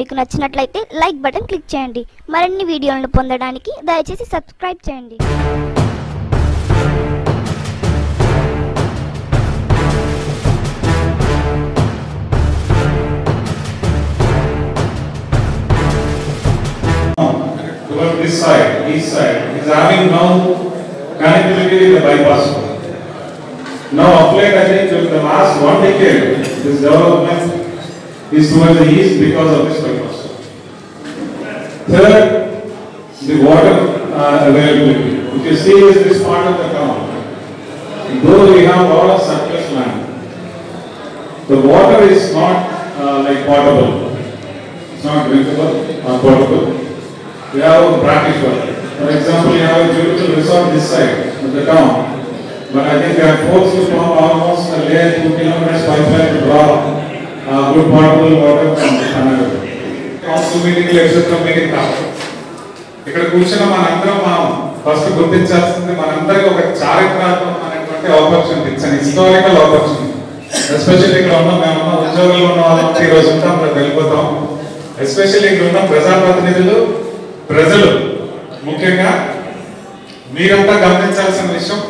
మీకు నచ్చినట్లయితే like button click చేయండి మరిన్ని వీడియోలను పొందడానికి దయచేసి సబ్స్క్రైబ్ చేయండి this side, east side, is having now connectivity with the bypass road. Now, of late, I think in the last one decade, this development is towards the east because of this road. Third, the water uh, availability. If you see this, this part of the town, though we have a lot of surplus land, the water is not uh, like potable. It's not drinkable or potable. We have brackish water. For example, you have a beautiful resort this side of the town. But I think they are forced to pump almost a layer two kilometers pipeline to draw uh, good potable water from Kannada. Council meeting etcetera meeting కాదు ఇక్కడ కూర్చున్న మనందరం మనం first గుర్తించాల్సింది మనందరికి ఒక చారిత్రాత్మకమైనటువంటి opportunity it's an historical opportunity especially ఇక్కడ ఉన్న మేము ఉద్యోగంలో ఉన్న వాళ్ళంతా ఈ రోజు ఉంటాం రేపు వెళ్ళిపోతాం. ఎస్పెషల్లీ ఇక్కడ ఉన్న ప్రజాప్రతినిధులు ప్రజలు ముఖ్యంగా మీరంతా గమనించాల్సిన విషయం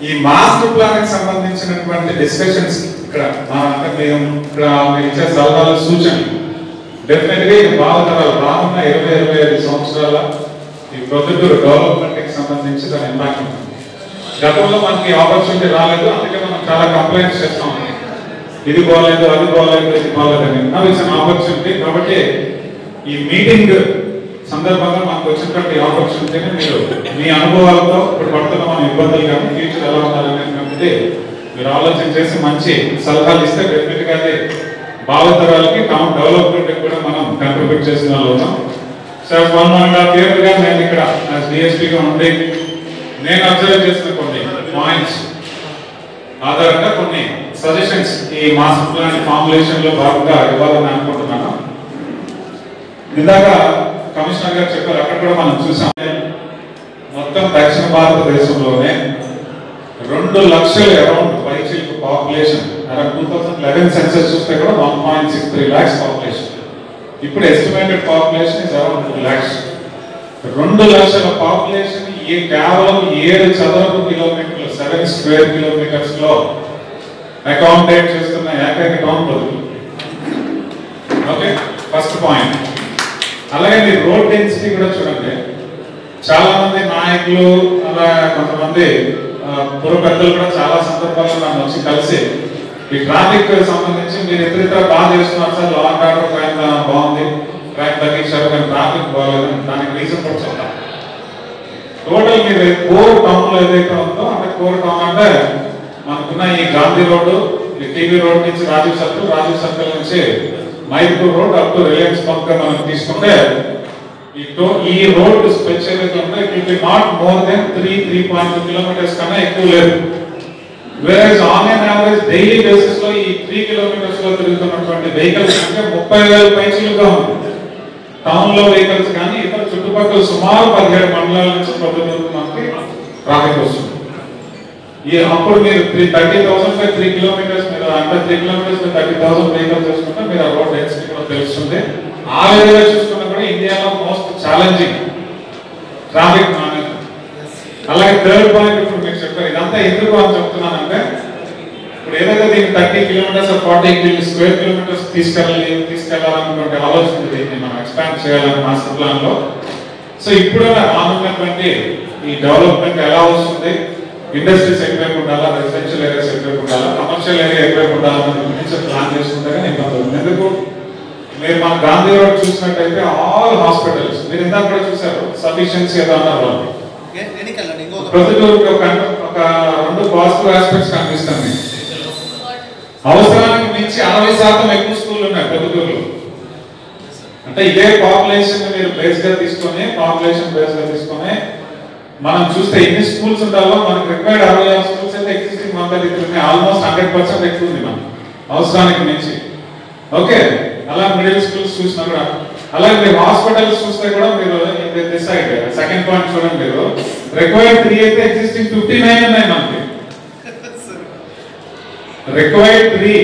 ఈ మాస్టర్ ప్లాన్కి సంబంధించినటువంటి డిస్కషన్స్ ఇక్కడ మా అంటే మేము ఇక్కడ మీరు ఇచ్చే సలహాలు సూచనలు డెఫినెట్గా ఇది రానున్న ఇరవై ఇరవై ఐదు సంవత్సరాల ఈ ప్రొద్దుటూరు డెవలప్మెంట్కి సంబంధించి దాని ఇంపాక్ట్ ఉంటుంది. గతంలో మనకి ఆపర్చునిటీ రాలేదు అందుకే మనం చాలా కంప్లైంట్స్ చేస్తాం. ఇది బాగాలేదు అది బాగాలేదు ఇది బాగలేదు నవ్ ఇట్స్ అన్ ఆపర్చునిటీ కాబట్టి ఈ మీటింగ్ సందర్భంగా మనకు వచ్చినటువంటి ఆపర్చునిటీని మీరు మీ అనుభవాలతో ఇప్పుడు పడుతున్న మన ఇబ్బందులు కానీ ఫ్యూచర్ ఎలా ఉండాలనే కాబట్టి మీరు ఆలోచన చేసి మంచి సలహాలు ఇస్తే డెఫినెట్గా అది భావతరాలకి టౌన్ డెవలప్మెంట్ కూడా మనం కంట్రిబ్యూట్ చేసిన వాళ్ళు ఉన్నాం. Sir one one and half ఇయర్గా నేను ఇక్కడ డిఎస్పీగా ఉండి నేను అబ్జర్వ్ చేసిన కొన్ని పాయింట్స్ ఆధారంగా కొన్ని సజెషన్స్ ఈ మాస్టర్ ప్లాన్ ఫార్ములేషన్లో భాగంగా ఇవ్వాలని అనుకుంటున్నాను. ఇందాక కమిషనర్ గారు చెప్పారు అక్కడ కూడా మనం చూసాం. మొత్తం దక్షిణ భారతదేశంలోనే రెండు లక్షల around పైచిల్క్ population around two thousand eleven census చూస్తే కూడా one point six three lakhs population ఇప్పుడు estimated population is around two lakhs రెండు లక్షల పాపులేషన్ ఏ కేవలం ఏడు చదరపు కిలోమీటర్లు సెవెన్ స్క్వేర్ కిలోమీటర్స్లో అకామిడేట్ చేస్తున్న ఏకైక టౌన్ బదులు. ఓకే ఫస్ట్ పాయింట్ అలాగే మీరు రోడ్ డెన్సిటీ కూడా చూడండి. చాలా మంది నాయకులు అలా కొంతమంది ఆ, పుర పెద్దలు కూడా చాలా సందర్భాల్లో నన్ను వచ్చి కలిసి ఈ ట్రాఫిక్ సంబంధించి మీరు ఇతరితర బాగా చేస్తున్నారు sir law and order crime బాగుంది. క్రైమ్ తగ్గించారు కానీ ట్రాఫిక్ బాగలేదు. దానికి రీజన్ కూడా చెప్తాను. టోటల్ మీరు కోర్ టౌన్లో ఏదైతే ఉందో అంటే కోర్ టౌన్ అంటే మనకున్న ఈ గాంధీ రోడ్డు ఈ టీవీ రోడ్ నుంచి రాజీవ్ సర్కిల్ రాజీవ్ సర్కిల్ నుంచి Maipur road up to Reliance bunk మనం తీసుకుంటే ఈ ఈ రోడ్ స్పెషల్ ఏదైతే ఉందో it will not more than three three point two kilometres కన్నా ఎక్కువ లేదు. వేరేజ్ ఆన్ అండ్ యావరేజ్ డైలీ బేసిస్లో ఈ త్రీ కిలోమీటర్స్లో తిరుగుతున్నటువంటి వెహికల్స్ అంటే ముప్పై వేల పైసలుగా ఉంది. టౌన్లో వెహికల్స్ కానీ ఇతర చుట్టుపక్కల సుమారు పదిహేడు మండలాల నుంచి ప్రతిరోజు మనకి ట్రాఫిక్ వస్తుంది. ఈ అప్పుడు మీరు three thirty thousand by three kilometres మీరు అంటే three kilometres by thirty thousand vehicles చూసుకుంటే మీరు ఆ రోడ్ డెన్సిటీ కూడా తెలుస్తుంది. ఆ విధంగా చూసుకున్నా కూడా ఇండియాలో మోస్ట్ ఛాలెంజింగ్ ట్రాఫిక్ మేనేజ్మెంట్ అలాగే థర్డ్ పాయింట్ చెప్పారు. ఇదంతా ఎందుకు అని చెప్తున్నానంటే ఇప్పుడు ఏదైతే దీనికి thirty kilometres forty square kilometres తీసుకెళ్ళాలి తీసుకెళ్ళాలన్నటువంటి ఆలోచన దీన్ని మనం ఎక్స్పాండ్ చేయాలని మాస్టర్ ప్లాన్లో. సో ఇప్పుడు రానున్నటువంటి ఈ డెవలప్మెంట్ ఎలా వస్తుంది? ఇండస్ట్రీస్ ఎక్కువైపు ఉండాలా? రెసిడెన్షియల్ ఏరియాస్ ఎక్కువైపు ఉండాలా? కమర్షియల్ ఏరియా ఎక్కువైపు ఉండాలని గురించి ప్లాన్ చేసుకుంటే ఇబ్బంది అవుతుంది ఎందుకు మీరు మన గాంధీ రోడ్ చూసినట్టయితే ఆల్ హాస్పిటల్స్ మీరు ఇందాక కూడా చూసారు సఫిషియన్సీ ఏదో అన్నారు వాళ్ళు. ఒక రెండు పాజిటివ్ ఆస్పెక్ట్స్ కనిపిస్తుంది అవసరానికి మించి అరవై శాతం ఎక్కువ స్కూళ్ళు ఉన్నాయి పొద్దుటూరులో అంటే ఇదే పాపులేషన్ మీరు బేస్గా తీసుకొని పాపులేషన్ బేస్గా తీసుకొని మనం చూస్తే ఎన్ని స్కూల్స్ ఉండాలో మనకు రిక్వైర్డ్ అరవై ఆరు స్కూల్స్ అయితే ఎగ్జిస్టింగ్ మన దగ్గర ఆల్మోస్ట్ హండ్రెడ్ పర్సెంట్ ఎక్కువ ఉంది మనం అవసరానికి మించి. ఓకే అలా మిడిల్ స్కూల్స్ చూసినా కూడా అలాగే మీరు హాస్పిటల్స్ చూస్తే కూడా మీరు ఏదైతే పాయింట్ చూడండి మీరు రిక్వైర్డ్ త్రీ అయితే ఎగ్జిస్టింగ్ ఫిఫ్టీ నైన్ ఉన్నాయి మనకి రిక్వైర్డ్ త్రీ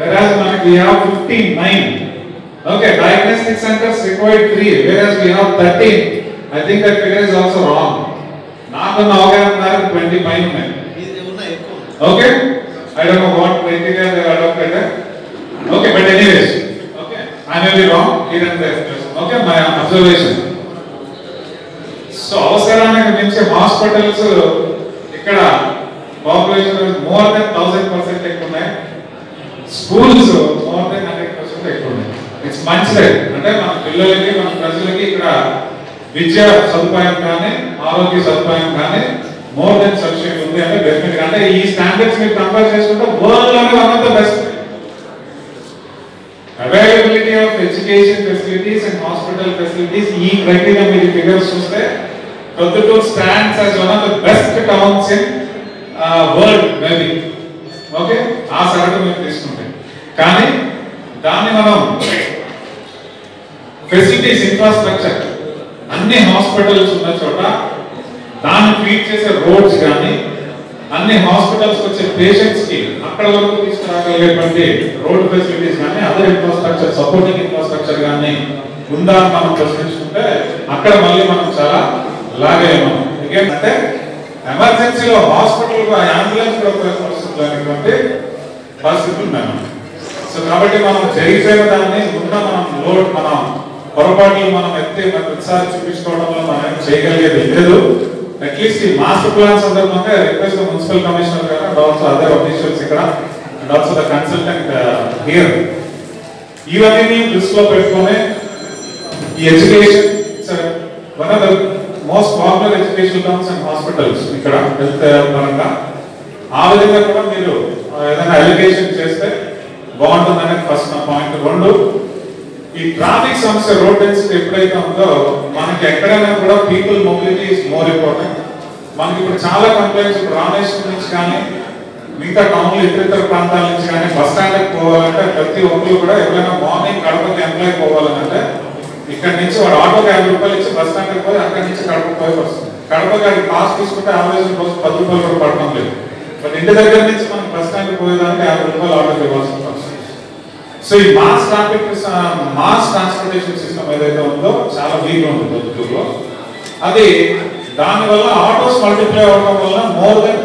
వెరాజ్ మనకి we have fifty nine Okay, diagnostic centers required three, whereas we have 13. I think that figure is also wrong. నాకున్న అవగాహన ట్వంటీ పైన ఉన్నాయి ఇది ఉన్నాయి ఎక్కువ ఉన్నాయి. Okay? I don't know what criteria they are adopted. Okay, but anyways, okay, I may be wrong here and there. Okay, my observation. so అవసరానికి మించి హాస్పిటల్స్ ఇక్కడ population more than thousand percent ఎక్కువ ఉన్నాయి. Schools more than hundred percent ఎక్కువ ఉన్నాయి. It's మంచిదే. అంటే మన పిల్లలకి మన ప్రజలకి ఇక్కడ విద్యా సదుపాయం కానీ ఆరోగ్య సదుపాయం కానీ మోర్ దెన్ సఫిషియెంట్ ఉంది అంటే డెఫినెట్ అంటే ఈ స్టాండర్డ్స్ మీరు కంపేర్ చేసుకుంటే వరల్డ్లోనే one of the best availability of education facilities and hospital facilities ఈ క్రైటీరియా మీరు ఫిగర్స్ చూస్తే Proddatur stands as one of the best towns in world maybe okay ఆ సగటు మీరు తీసుకుంటే. కానీ దాన్ని మనం ఫెసిలిటీస్ ఇన్ఫ్రాస్ట్రక్చర్ అన్ని హాస్పిటల్స్ ఉన్న చోట దాన్ని ట్రీట్ చేసే రోడ్స్ కానీ అన్ని హాస్పిటల్స్ వచ్చే పేషెంట్స్కి అక్కడ వరకు తీసుకురాగలిగేటువంటి రోడ్ ఫెసిలిటీస్ కానీ అదర్ ఇన్ఫ్రాస్ట్రక్చర్ సపోర్టింగ్ ఇన్ఫ్రాస్ట్రక్చర్ కానీ ఉందా అని మనం ప్రశ్నించుకుంటే అక్కడ మళ్ళీ మనం చాలా లాగే మనం ఎందుకంటే ఎమర్జెన్సీలో హాస్పిటల్ అంబులెన్స్ కూడా పరిస్థితి పరిస్థితులు ఉన్నాయి సో కాబట్టి మనం జరిగిపోయిన దాన్ని ఉన్న మనం లోడ్ మనం పొరపాట్లు మనం ఎత్తి మనం ప్రతిసారి చూపించుకోవడంలో మనం ఏం చేయగలిగేది లేదు. అట్లీస్ట్ ఈ మాస్టర్ ప్లాన్ సందర్భంగా request municipal commissioner garu and also other officials ఇక్కడ and also the consultant here ఇవన్నీ దృష్టిలో పెట్టుకొని ఈ education one of the most popular education terms and hospitals ఇక్కడ హెల్త్ uh, పరంగా. ఆ విధంగా కూడా మీరు uh, ఏదైనా ఎడ్యుకేషన్ చేస్తే బాగుంటుందనే ఫస్ట్ నా పాయింట్ రెండు ఈ ట్రాఫిక్ సమస్య రోడ్ డెన్సిటీ ఎప్పుడైతే ఉందో మనకి ఎక్కడైనా కూడా people mobility is more important మనకి ఇప్పుడు చాలా కంప్లైంట్స్ ఇప్పుడు రామేశ్వరం నుంచి కానీ మిగతా టౌన్లు ఇతరితర ప్రాంతాల నుంచి కానీ బస్ స్టాండ్కి పోవాలంటే ప్రతి ఒక్కరు కూడా ఎవరైనా మార్నింగ్ కడపకి ఎంప్లాయ్ పోవాలంటే ఇక్కడ నుంచి వాడు ఆటోకి యాభై రూపాయలు ఇచ్చి బస్ స్టాండ్కి పోయి అక్కడి నుంచి కడప పోయి వస్తుంది కడప గారికి పాస్ తీసుకుంటే యావరేజ్ రోజు పది రూపాయలు కూడా పడటం లేదు. బట్ ఇంటి దగ్గర నుంచి మనం బస్ స్టాండ్కి పోయేదానికి యాభై రూపాయలు ఆటోకి ఇవ్వాల్సి వస్తుంది. సో ఈ mass traffic mass transportation system ఏదైతే ఉందో చాలా వీక్గా ఉంది పొద్దుటూరులో అది దానివల్ల ఆటోస్ మల్టిప్లై అవడం వల్ల మోర్ దెన్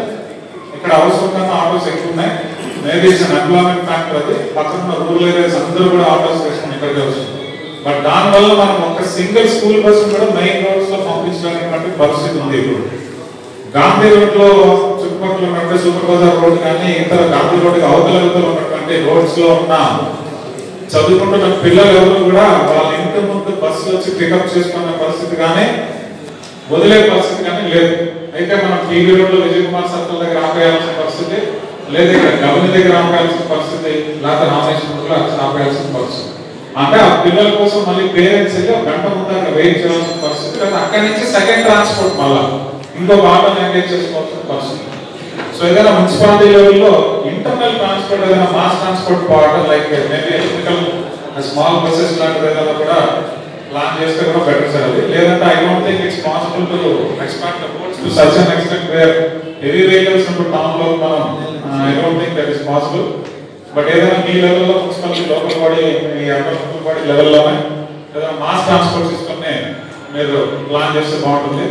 ఇక్కడ అవసరం కన్నా ఆటోస్ ఎక్కువ ఉన్నాయి మేబీ ఇట్స్ ఎంప్లాయ్మెంట్ ఫ్యాక్టర్ అది. పక్కన రూరల్ ఏరియాస్ అందరూ కూడా ఆటోస్ వేసుకుని ఇక్కడికే వస్తుంది బట్ దానివల్ల మనం ఒక సింగిల్ స్కూల్ బస్ కూడా మెయిన్ రోడ్స్లో పంపించడానికి పరిస్థితి ఉంది ఇప్పుడు. గాంధీ రోడ్లో చుట్టుపక్కల ఉన్నటువంటి సూపర్ బజార్ రోడ్ కానీ ఇతర గాంధీ రోడ్ అవతల అవతల ఉన్నటువంటి రోడ్స్లో ఉన్న చదువుకుంటున్న పిల్లలు ఎవరు కూడా వాళ్ళ ఇంటి ముందు బస్సులు వచ్చి పికప్ చేసుకున్న పరిస్థితి కానీ వదిలే పరిస్థితి కానీ లేదు. అయితే మనం టీవీ రోడ్లో విజయ్ కుమార్ సర్కిల్ దగ్గర ఆపేయాల్సిన పరిస్థితి లేదా ఇక్కడ గవర్నర్ దగ్గర ఆపేయాల్సిన పరిస్థితి లేదా రామేశ్వరంలో ఆపేయాల్సిన పరిస్థితి. అంటే ఆ పిల్లల కోసం మళ్ళీ పేరెంట్స్ వెళ్ళి ఒక గంట ముందు అక్కడ వెయిట్ చేయాల్సిన పరిస్థితి లేదా అక్కడి నుంచి సెకండ్ ట్రాన్స్పోర్ట్ మళ్ళా. ఇంకో ఆటోని ఎంగేజ్ చేసుకోవాల్సిన పరిస్థితి. సో ఏదైనా మున్సిపాలిటీ లెవెల్లో ఇంటర్నల్ ట్రాన్స్పోర్ట్ ఏదైనా mass transport part like maybe electrical small buses లాంటిది ఏదైనా కూడా ప్లాన్ చేస్తే కూడా బెటర్ సార్ అది. లేదంటే I don't think it's possible to expand the roads to such an extent where heavy vehicles ఇప్పుడు టౌన్లో మనం I don't think that is possible but ఏదైనా మీ లెవెల్లో మున్సిపాలిటీ లోకల్ బాడీ మీ అర్బన్ మున్సిపల్ బాడీ లెవెల్లోనే ఏదైనా మాస్ ట్రాన్స్పోర్ట్ సిస్టమ్ని మీరు ప్లాన్ చేస్తే బాగుంటుంది.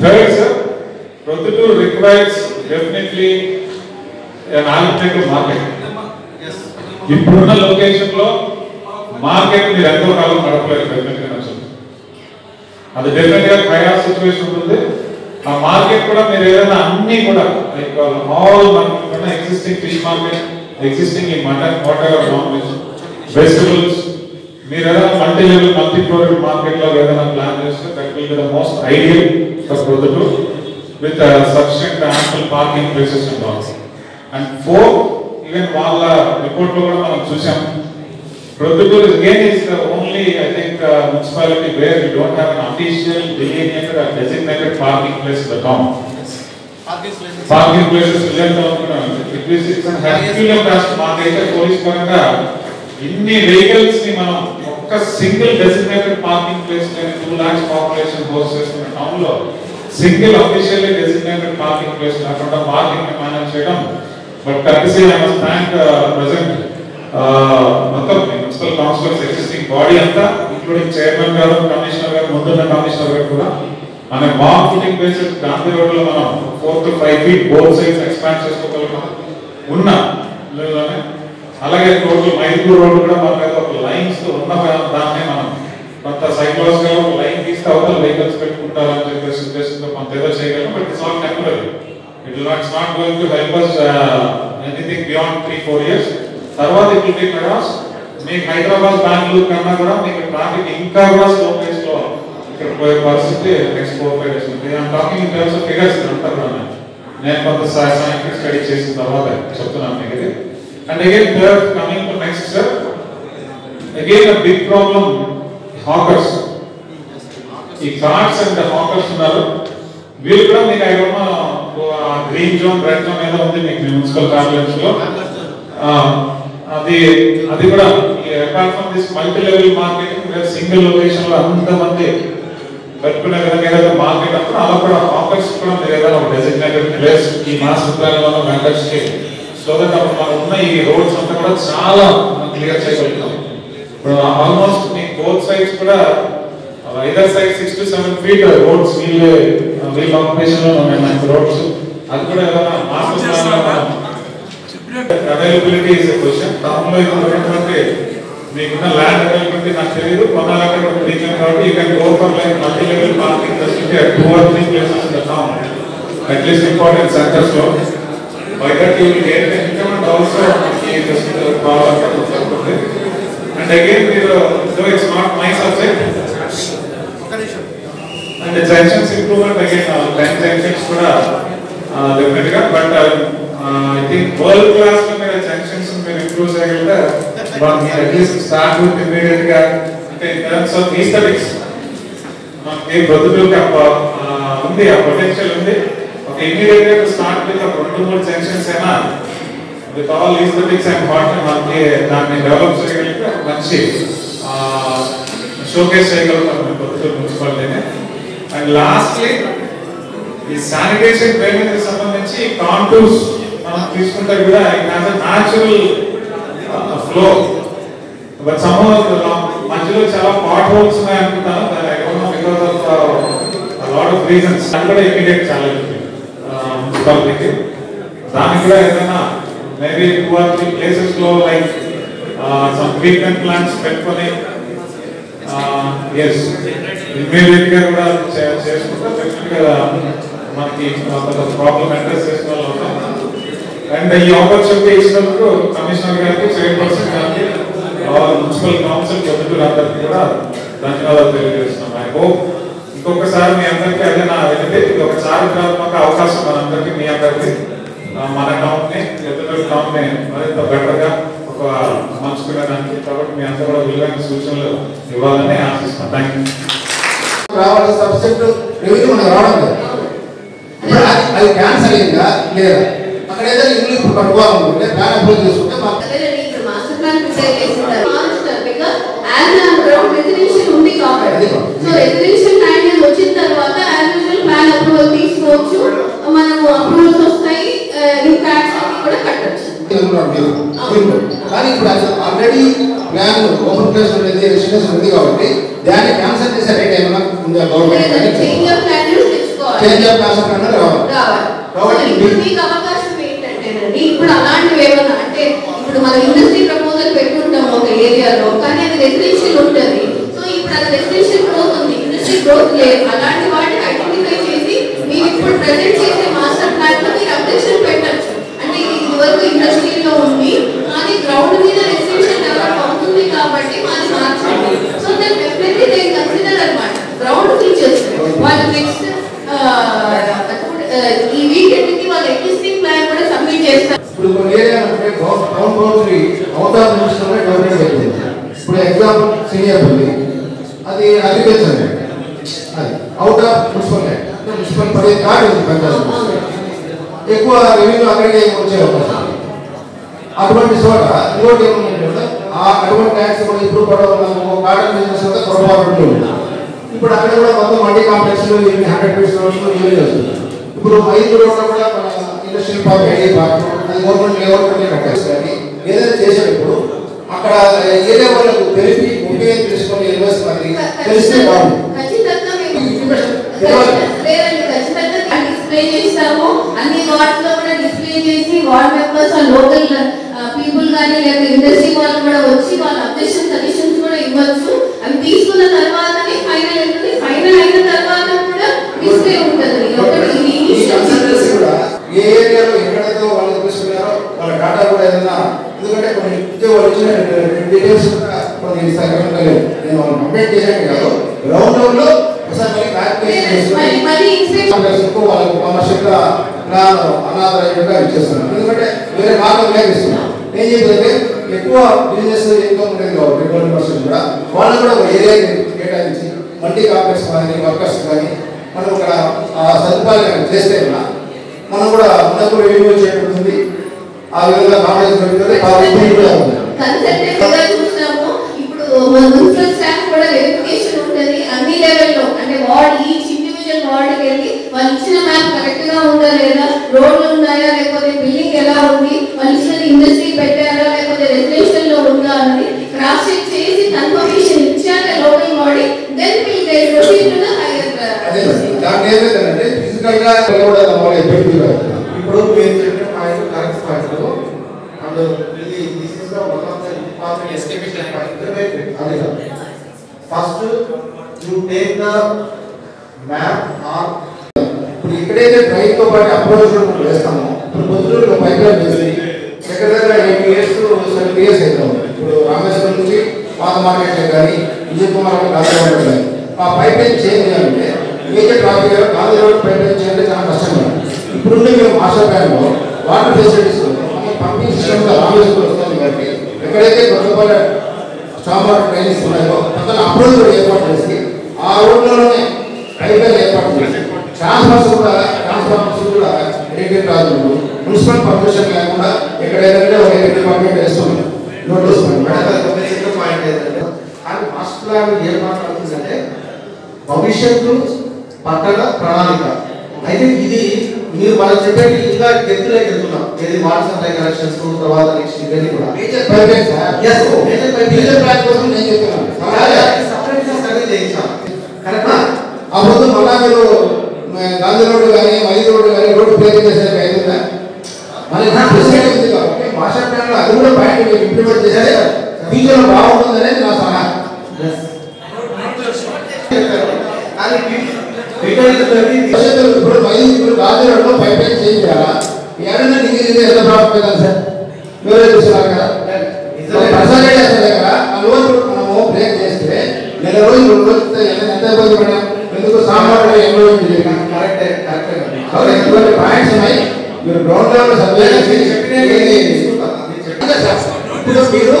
Third sir Proddatur requires definitely alternative market ఇప్పుడున్న లొకేషన్లో మార్కెట్ మీరు ఎంతో కాలం గడపలేదు డెఫినెట్గా అది డెఫినెట్గా ఖయాల్ సిచ్యువేషన్ ఉంటుంది. ఆ మార్కెట్ కూడా మీరు ఏదైనా అన్ని కూడా లైక్ ఆల్ మనకున్న ఎగ్జిస్టింగ్ ఫిష్ మార్కెట్ ఎగ్జిస్టింగ్ ఈ mutton whatever non veg vegetables మీరు ఏదైనా మల్టీ లెవెల్ మల్టీ ఫ్లోర్ మార్కెట్లో ఏదైనా ప్లాన్ చేస్తే that will be the most ideal for Proddatur with sufficient ample parking places and all and for even వాళ్ళ రిపోర్ట్లో కూడా మనం చూసాం. Proddatur again is the only I think uh, municipality where we don't have an official delineated or designated parking place in the town. Parking places village herculean task మాకైతే police పరంగా ఇన్ని వెహికల్స్ని మనం ఒక్క single designated parking place two lakhs population host చేస్తున్న టౌన్లో single officially designated parking place కాకుండా పార్కింగ్ని మేనేజ్ చేయడం but courtesy I must thank present మొత్తం municipal councillors existing including chairman గారు కమిషనర్ గారు ముందున్న కమిషనర్ గారు కూడా. మన మాక్ ఫుటింగ్ ప్లేస్ గాంధీ రోడ్లో మనం four to five feet both sides expand చేసుకోగలుగుతాం. ఉన్న అలాగే రోడ్లు మైదూరు రోడ్ కూడా మన మీద ఒక లైన్స్ ఉన్న దాన్ని మనం కొంత సైకలాజికల్ లైన్ తీస్తే అవతల వెహికల్స్ పెట్టుకుంటారని చెప్పేసి ఉద్దేశంతో కొంత ఏదో చేయగలం but it's all temporary it will not not going to help us anything beyond three four years తర్వాత ఇట్ విల్ బి మెడాస్ మీకు హైదరాబాద్ బెంగళూరు కన్నా కూడా మీకు ట్రాఫిక్ ఇంకా కూడా స్లో పేస్లో ఇక్కడ పోయే పరిస్థితి నెక్స్ట్ ఫోర్ ఫైవ్ డేస్ ఉంది. I'm talking in terms of figures అంటున్నాను నేను కొంత సైంటిఫిక్ స్టడీ చేసిన తర్వాత చెప్తున్నాను మీకు ఇది. And again third coming to next sir again big problem hawkers ఈ కార్డ్స్ అండ్ హాకర్స్ ఉన్నారు. వీళ్ళు కూడా మీకు idea green zone red zone ఏదో ఉంది మీకు మున్సిపల్ కార్పొరేషన్లో అది అది కూడా apart from this multi level marketing single లొకేషన్లో అంతమంది పెట్టుకునే విధంగా ఏదైతే మార్కెట్ అప్పుడు అలా కూడా ఆఫర్స్ కూడా మీరు ఏదైనా ఒక డెసిగ్నేటెడ్ ప్లేస్ ఈ మాస్ విద్యాలయంలో మెంబర్స్కి సో దట్ అప్పుడు మాకు ఉన్న ఈ రోడ్స్ అంతా కూడా చాలా క్లియర్ చేయగలుగుతాం. ఇప్పుడు ఆల్మోస్ట్ బోత్ సైడ్స్ కూడా either side six to seven feet roads wheel wheel ఆక్యుపేషన్లో ఉన్నాయి మనకి రోడ్స్ అది కూడా ఏదైనా అవైలబిలిటీ ఇస్ క్వశ్చన్ టౌన్లో ఇప్పుడు ఉన్నటువంటి మీకున్న ల్యాండ్ అవైలబిలిటీ నాకు తెలియదు కొనాలంటే రీజన్ కాబట్టి you can go for like multi level parking facility at two or three places in the town at least important సెంటర్స్లో. By that you will get and also కావాలంటే అండ్ అగైన్ మీరు so it's not my subject and junctions improvement again ten junctions కూడా డెఫినెట్గా but I think world క్లాస్లో మీరు junctions మీరు improve చేయగలిగితే మనకి అట్లీస్ట్ స్టార్ట్ విత్ ఇమీడియట్గా అంటే ఇన్ టర్మ్స్ ఆఫ్ ఈస్థెటిక్స్ మనకి ప్రొద్దుటూరుకి ఉంది ఆ పొటెన్షియల్ ఉంది. ఒక ఇమీడియట్గా స్టార్ట్ విత్ ఒక రెండు మూడు జంక్షన్స్ అయినా with all aesthetics and hot మనకి దాన్ని డెవలప్ చేయగలిగితే మంచి షోకేస్ చేయగలుగుతాం మేము ప్రొద్దుటూరు మున్సిపాలిటీని. అండ్ లాస్ట్లీ ఈ శానిటేషన్ పేమెంట్ సంబంధించి కాంటూర్స్ మనం తీసుకుంటే కూడా it a natural flow but some మధ్యలో చాలా పాట్ హోల్స్ ఉన్నాయి అనుకుంటాను దాని account because of lot of reasons అది కూడా ఇమీడియట్ ఛాలెంజ్ మున్సిపాలిటీకి. దానికి కూడా ఏదైనా మేబీ టూ ఆర్ త్రీ ప్లేసెస్లో లైక్ సమ్ ట్రీట్మెంట్ ప్లాంట్స్ పెట్టుకొని ఎస్ ఇమ్మీడియట్గా కూడా చేసుకుంటే. డెఫినెట్ uh, మనకి కొంత ప్రాబ్లం అడ్రస్ చేసుకోవాలి అండ్ ఈ ఆపర్చునిటీ ఇచ్చినందుకు కమిషనర్ గారికి చైర్పర్సన్ గారికి మున్సిపల్ కౌన్సిల్ సభ్యులు కూడా ధన్యవాదాలు తెలియజేస్తున్నాం. ఐ హోప్ ఇంకొకసారి మీ అందరికీ అదే నా వినతి ఇది ఒక చారిత్రాత్మక అవకాశం మనందరికీ మీ అందరికీ మన టౌన్ని ఎదురు టౌన్ మరింత బెటర్గా గా ఒక మంచుకునేదానికి కాబట్టి మీ అందరూ కూడా విలువైన సూచనలు ఇవ్వాలని ఆశిస్తున్నాం థ్యాంక్ యూ రావాల్సిన సబ్జెక్టు రెవెన్యూ మనకు రావడం లేదు ఇప్పుడు అది అది క్యాన్సర్ అయిందా లేదా అక్కడ ఏదైనా ఇల్లు ఇప్పుడు కట్టుకోవాలనుకుంటే ప్లాన్ అప్రూవ్ చేసుకుంటే మాకు అదేనండి, ఇప్పుడు మాస్టర్ ప్లాన్ ప్రిపేర్ చేస్తున్నారు. మారుస్తారు. because as an ground residential ఉంది కాబట్టి. సో residential land అనేది వచ్చిన తర్వాత as usual plan approval తీసుకోవచ్చు. మనము approvals వస్తాయి. ఇంపాక్ట్స్ అన్ని కూడా కట్టొచ్చు. కానీ ఇప్పుడు ఆల్రెడీ ప్లాన్ ఓపెన్ ప్లేస్ ఉండేది రెసిడెన్స్ ఉంది కాబట్టి దాన్ని క్యాన్సల్ చేసే రేట్ ఏమైనా ఉందా government. Change of plan plan రావాలి. కాబట్టి ఇప్పుడు మీకు అవకాశం ఏంటంటేనండి ఇప్పుడు అలాంటివి ఏమన్నా అంటే ఇప్పుడు మనం ఇండస్ట్రీ ప్రపోజల్ పెట్టుకుంటాం ఒక ఏరియాలో కానీ అది రెసిడెన్షియల్ ఉంటుంది. సో ఇప్పుడు అది రెసిడెన్షియల్ గ్రోత్ ఉంది ఇండస్ట్రీ గ్రోత్ లేదు. అలాంటి వాటిని ఐడెంటిఫై చేసి మీరు ఇప్పుడు ప్రెజెంట్ చేసే మాస్టర్ ప్లాన్లో మీరు అబ్జెక్షన్ పెట్టచ్చు. అంటే ఇది వరకు ఇండస్ట్రీలో ఉంది గ్రౌండ్ మీద రెసిడెన్షియల్ డెవలప్ అవుతుంది కాబట్టి మాది మార్చండి. So that definitely they consider అన్నమాట గ్రౌండ్ ఫీచర్స్ వాళ్ళు నెక్స్ట్ ఈ వీకెండ్కి వాళ్ళు ఎగ్జిస్టింగ్ ప్లాన్ కూడా సబ్మిట్ చేస్తారు. ఇప్పుడు కొన్ని ఏరియా అంటే town boundary of minister development అవుతుంది ఇప్పుడు ఎగ్జాంపుల్ సీనియర్ ఉంది అది అగ్రికల్చర్ అది out of municipal land municipal పడే కార్డు ఉంది ఎక్కువ రెవెన్యూ అక్కడికే వచ్చే అవకాశం. అటువంటి చోట ఇంకోటి ఏముందంటే ఆ అటువంటి ట్యాక్స్ కూడా ఇప్పుడు కూడా ఒక గార్డెన్ బిజినెస్ అంతా ఉంది. ఇప్పుడు అక్కడ కూడా మొత్తం mandi complex hundred feets roads use వస్తుంది ఇప్పుడు ఐదు రోడ్లు కూడా మన ఇండస్ట్రియల్ పార్క్ ఐడి పార్క్ అది గవర్నమెంట్ లేఅవుట్ కట్టారు కానీ ఏదైనా చేసేటప్పుడు అక్కడ ఏరియా వాళ్ళకు తెలిపి ఒపీనియన్ తీసుకొని యూనివర్సిటీ మరి తెలిస్తే అన్ని వార్డ్స్లో కూడా డిస్ప్లే చేసి వార్డ్ మెంబర్స్ లోకల్ పీపుల్ కానీ లేకపోతే ఇండస్ట్రీ వాళ్ళు కూడా వచ్చి వాళ్ళ అబ్జెక్షన్ సజెషన్స్ కూడా ఇవ్వచ్చు. అవి తీసుకున్న తర్వాతనే ఫైనల్ అవుతుంది. ఫైనల్ అయిన తర్వాత కూడా డిస్ప్లే ఉంటుంది. ఒకటి ఏ ఏరియాలో ఎక్కడైతే వాళ్ళు తీసుకున్నారో వాళ్ళ డేటా కూడా ఏదైనా ఎందుకంటే కొన్ని ఉద్యోగాలు వచ్చిన డీటెయిల్స్ కూడా కొన్ని సరిగ్గా నేను వాళ్ళని అప్డేట్ చేశాను కాదు. గ్రౌండ్ లెవెల్లో ఒకసారి మళ్ళీ క్లారిఫికేషన్ వాళ్ళకు ప్లాన్ అనాథరైజ్గా ఇచ్చేస్తున్నాను. ఎందుకంటే వేరే మార్గం లేదు. చెప్పేదంటే ఎక్కువ బిజినెస్ ఇన్కమ్ ఉండేది కాబట్టి ట్వంటీ పర్సెంట్ కూడా. వాళ్ళు కూడా ఒక ఏరియా కేటాయించి మల్టీ కాంప్లెక్స్ కానీ వర్కర్స్ కానీ మనం ఒక ఆ సదుపాయాలు చేస్తే కూడా మనం కూడా మనకు రెవెన్యూ చేయబడుతుంది ఆ విధంగా కాంప్లెక్స్ ఇబ్బంది కూడా ఉంది మున్సిపల్ స్టాఫ్ కూడా వెరిఫికేషన్ ఉంటుంది అన్ని లెవెల్లో అంటే వార్డ్ ఈచ్ ఇండివిజువల్ వార్డ్కి వెళ్ళి వాళ్ళు ఇచ్చిన మ్యాప్ కరెక్ట్గా ఉందా లేదా? రోడ్లు ఉన్నాయా? లేకపోతే బిల్డింగ్ ఎలా ఉంది? వాళ్ళు ఇచ్చిన ఇండస్ట్రీ పెట్టారా? లేకపోతే రెసిడెన్షియల్లో ఉందా అని క్రాస్ చెక్ చేసి కన్ఫర్మేషన్ ఇచ్చాక local body then will they proceed to the higher అదే మరి. దాంట్లో ఏమైందంటే ఫిజికల్గా కూడా వాళ్ళ ఎఫెక్ట్ ఇప్పుడు మీరు చెప్పిన పాయింట్ కరెక్ట్ పాయింట్ అండ్ ఇది this is the one of the important ఎస్కేపేషన్ point అదే first you take the map or ఇప్పుడు ఎక్కడైతే ట్రైన్ పాటు అప్రోచ్ మనం వేస్తామో ఇప్పుడు పొద్దుటూరులో పైప్ లైన్ వేసి దగ్గర దగ్గర ఎయిట్ ఇయర్స్ సెవెన్ ఇయర్స్ అవుతాం ఇప్పుడు రామేశ్వరం నుంచి పాత మార్కెట్ కానీ విజయ్ కుమార్ గాంధీ కానీ ఆ పైప్ లైన్ చేంజ్ చేయాలంటే major traffic Gandhi road pipe line చేయాలంటే చాలా కష్టంగా ఇప్పుడు మేము మాస్టర్ ప్లాన్ వాటర్ ఫెసిలిటీస్ మనకి పంపింగ్ సిస్టమ్ రామేశ్వరం వస్తుంది కాబట్టి ఎక్కడైతే కొత్తపల్లి స్టాప్ వాటర్ ట్రైన్స్ ఉన్నాయో అతను అప్రోచ్ రోడ్ ఏర్పాటు చేసి ఆ రోడ్లలోనే పైప్ లైన్ ఏర్పాటు చేసి ట్రాన్స్ఫర్స్ కూడా ట్రాన్స్ఫార్మర్స్ కూడా ఎడిటెడ్ రాజులు మున్సిపల్ పర్మిషన్ లేకుండా ఎక్కడైనా ఒక ఎడిటెడ్ డిపార్ట్మెంట్ వేస్తున్నాం నోటీస్ మేడం మేడం పాయింట్ ఏంటంటే కానీ మాస్టర్ ప్లాన్ ఏం మాట్లాడుతుందంటే భవిష్యత్తు పట్టణ ప్రణాళిక అయితే ఇది మీరు మనం చెప్పేది ఇంకా ఎత్తులోకి వెళ్తున్నాం ఏది వాటర్ సప్లై కనెక్షన్స్ తర్వాత నెక్స్ట్ ఇవన్నీ కూడా major pipe line sir Yes, major pipe line. Major plan కోసం నేను చెప్తున్నాను సపరేట్ సర్వే చేయించాలి కరెక్టా ఆ పొద్దు మళ్ళా మీరు మ, గాంధీ రోడ్డు కానీ మైది రోడ్డు కానీ రోడ్డు ప్లేట్ చేసేది అవుతుందా మన ఫెసిలిటీ ఉంది కాబట్టి మాస్టర్ ప్లాన్లో అది కూడా పాయింట్ మీరు ఇంప్లిమెంట్ చేస్తే ఫ్యూచర్లో ఇప్పుడు మీరు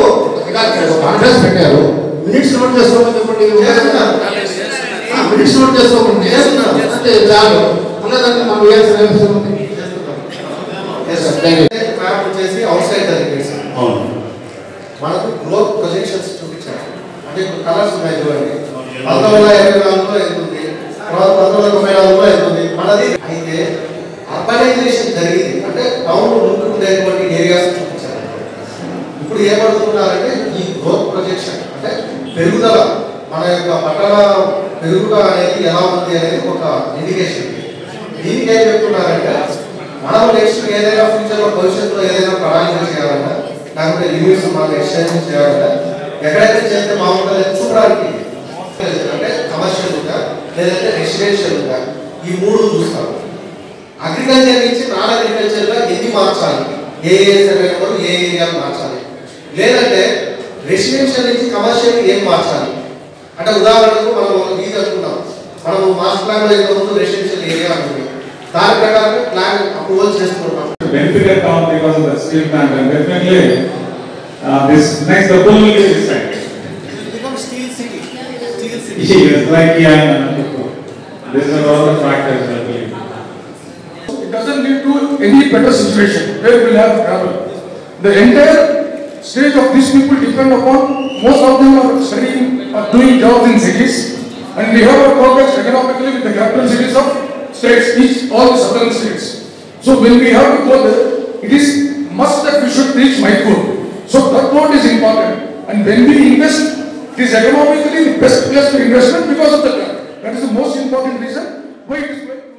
కాన్ఫరెన్స్ పెట్టారు. మినిట్స్ నోట్ చేసుకోమని చెప్పండి. మినిట్స్ నోట్ చేసుకోకుండా అంటే చాలు. ఉన్నదాన్ని మనం ఏ సర్వీస్ ఉంది? Thank you. మ్యాప్ వచ్చేసి అవుట్ సైడ్ డెలిగేట్స్ అవును. మనకు గ్రోత్ ప్రొజెక్షన్స్ చూపించారు. అంటే కలర్స్ ఉన్నాయి చూడండి. పంతొమ్మిది వందల ఇరవై నాలుగులో వెళ్తుంది తర్వాత పంతొమ్మిది వందల తొంభై నాలుగులో వెళ్తుంది మనది అయితే అర్బనైజేషన్ జరిగింది. అంటే టౌన్ లుక్ ఉండేటువంటి ఏరియాస్ చూపించారు. ఇప్పుడు ఏమడుగుతున్నారంటే ఈ గ్రోత్ ప్రొజెక్షన్ అంటే పెరుగుదల మన యొక్క పట్టణ పెరుగుట అనేది ఎలా ఉంది అనేది ఒక ఇండికేషన్ దీనికి ఏం చెప్తున్నారంటే మనం నెక్స్ట్ ఏదైనా ఫ్యూచర్లో భవిష్యత్తులో ఏదైనా ప్రణాళిక చేయాలన్నా లేకపోతే లిమిట్స్ మనం ఎక్స్చేంజ్ చేయాలన్నా ఎక్కడైతే చేస్తే బాగుంటుంది చూడడానికి అంటే కమర్షియల్ ఉందా లేదంటే రెసిడెన్షియల్ ఉందా ఈ మూడు చూస్తాం అగ్రికల్చర్ నుంచి నాన్ అగ్రికల్చర్గా ఎన్ని మార్చాలి? ఏ ఏ సర్వే ఏ ఏరియాలు మార్చాలి? లేదంటే రెసిడెన్షియల్ నుంచి కమర్షియల్ ఏం మార్చాలి అంటే ఉదాహరణకు మనం ఒక వీధి అనుకున్నాం మనం మాస్టర్ ప్లాన్ లో ఇంతకుముందు రెసిడెన్షియల్ ఏరియా అనుకుంది దాని ప్రకారం ప్లాన్ అప్రూవల్ చేసుకుంటాం benefit at town because of the steel plant and definitely uh, this next the pool will be this side. Steel city steel city Yes, like yeah, uh, this is all the factors I believe. It doesn't lead to any better situation where we will have travel. The entire stage of these people depend upon, most of them are studying, are doing jobs in cities. And we have a progress economically with the capital cities of states, each, all the southern states. So when we have to go there, it is must that we should reach Mysore. So that road is important. And when we invest It is economically the best place for investment because of the land. That is the most important reason why it is.